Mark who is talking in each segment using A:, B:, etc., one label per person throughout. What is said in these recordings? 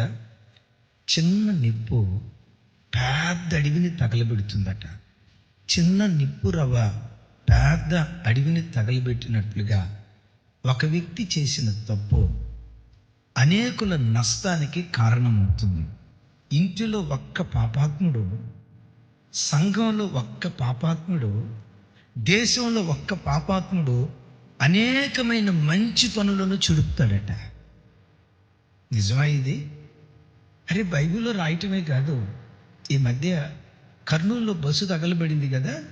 A: కదా? చిన్న నిప్పు పెద్ద అడవిని తగలబెడుతుందట. చిన్న నిప్పు రవ్వ పెద్ద అడవిని తగలబెట్టినట్లుగా ఒక వ్యక్తి చేసిన తప్పు అనేకుల నష్టానికి కారణమవుతుంది. ఇంటిలో ఒక్క పాపాత్ముడు సంఘంలో ఒక్క పాపాత్ముడు దేశంలో ఒక్క పాపాత్ముడు అనేకమైన మంచి పనులను చుడుపుతాడట నిజమా ఇది? అరే బైబిల్లో రాయటమే కాదు. ఈ మధ్య కర్నూలులో బస్సు తగలబడింది కదా.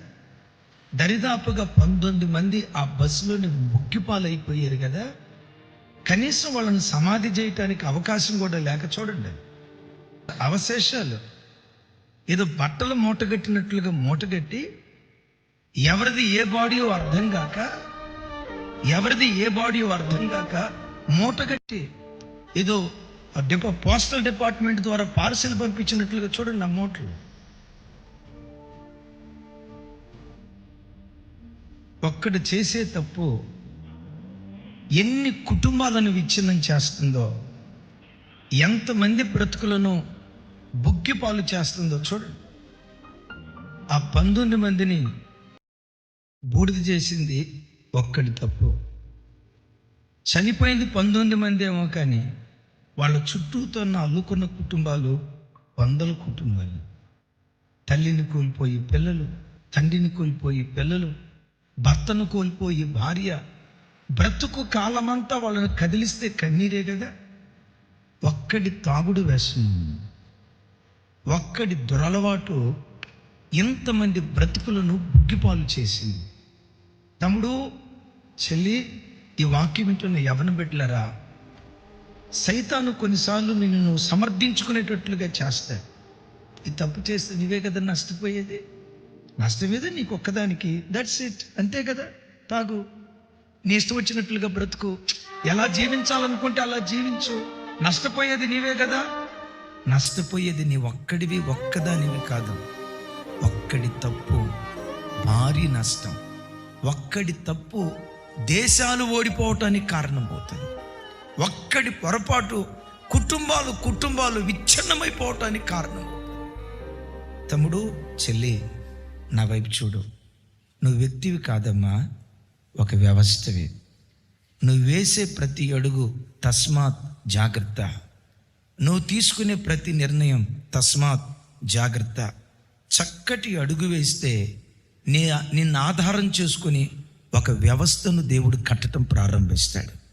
A: దరిదాపుగా పంతొమ్మిది మంది ఆ బస్సులోని ముక్కిపాలైపోయారు కదా. కనీసం వాళ్ళని సమాధి చేయటానికి అవకాశం కూడా లేక చూడండి. అవశేషాలు. ఏదో బట్టలు మూటగట్టినట్లుగా మూటగట్టి ఎవరిది ఏ బాడీయో అర్థం కాక ఎవరిది ఏ బాడీయో అర్థం కాక మూటగట్టి ఏదో డిపా పోస్టల్ డిపార్ట్మెంట్ ద్వారా పార్సిల్ పంపించినట్లుగా చూడండి ఆ మూటలు ఒక్కడు చేసే తప్పు ఎన్ని కుటుంబాలను విచ్ఛిన్నం చేస్తుందో ఎంతమంది బ్రతుకులను బుగ్గిపాలు చేస్తుందో చూడండి. ఆ పంతొమ్మిది మందిని బూడిద చేసింది ఒక్కడి తప్పు. చనిపోయింది పంతొమ్మిది మంది ఏమో కానీ వాళ్ళ చుట్టూతో ఉన్న అల్లుకున్న కుటుంబాలు వందల కుటుంబాలు. తల్లిని కోల్పోయి పిల్లలు తండ్రిని కోల్పోయి పిల్లలు భర్తను కోల్పోయి భార్య. బ్రతుకు కాలమంతా వాళ్ళని కదిలిస్తే కన్నీరే కదా. ఒక్కడి తాగుడు వేసింది ఒక్కడి దురలవాటు ఇంతమంది బ్రతుకులను బుగ్గిపాలు చేసింది. తమ్ముడు చెల్లి ఈ వాక్యం వింటున్న యవన బిడ్డలరా సైతాను కొన్నిసార్లు నిన్ను సమర్థించుకునేటట్లుగా చేస్తాడు. ఈ తప్పు చేస్తే నీవే కదా నష్టపోయేది. నష్టమేదే నీకు ఒక్కదానికి. దట్స్ ఇట్ అంతే కదా? తాగు. నీ ఇష్టం వచ్చినట్లుగా బ్రతుకు. ఎలా జీవించాలనుకుంటే అలా జీవించు. నష్టపోయేది నీవే కదా? నష్టపోయేది నీ ఒక్కడివి ఒక్కదానివి కాదు. ఒక్కడి తప్పు భారీ నష్టం. ఒక్కడి తప్పు దేశాలు ఓడిపోవటానికి కారణమవుతుంది. ఒక్కడి పొరపాటు కుటుంబాలు కుటుంబాలు విచ్ఛిన్నమైపోవటానికి కారణం. తమ్ముడు చెల్లి నా వైపు చూడు. నువ్వు వ్యక్తివి కాదమ్మా ఒక వ్యవస్థవి. నువ్వు వేసే ప్రతి అడుగు తస్మాత్ జాగ్రత్త. నువ్వు తీసుకునే ప్రతి నిర్ణయం తస్మాత్ జాగ్రత్త. చక్కటి అడుగు వేస్తే నీ నిన్ను ఆధారం చేసుకుని ఒక వ్యవస్థను దేవుడు కట్టడం ప్రారంభిస్తాడు.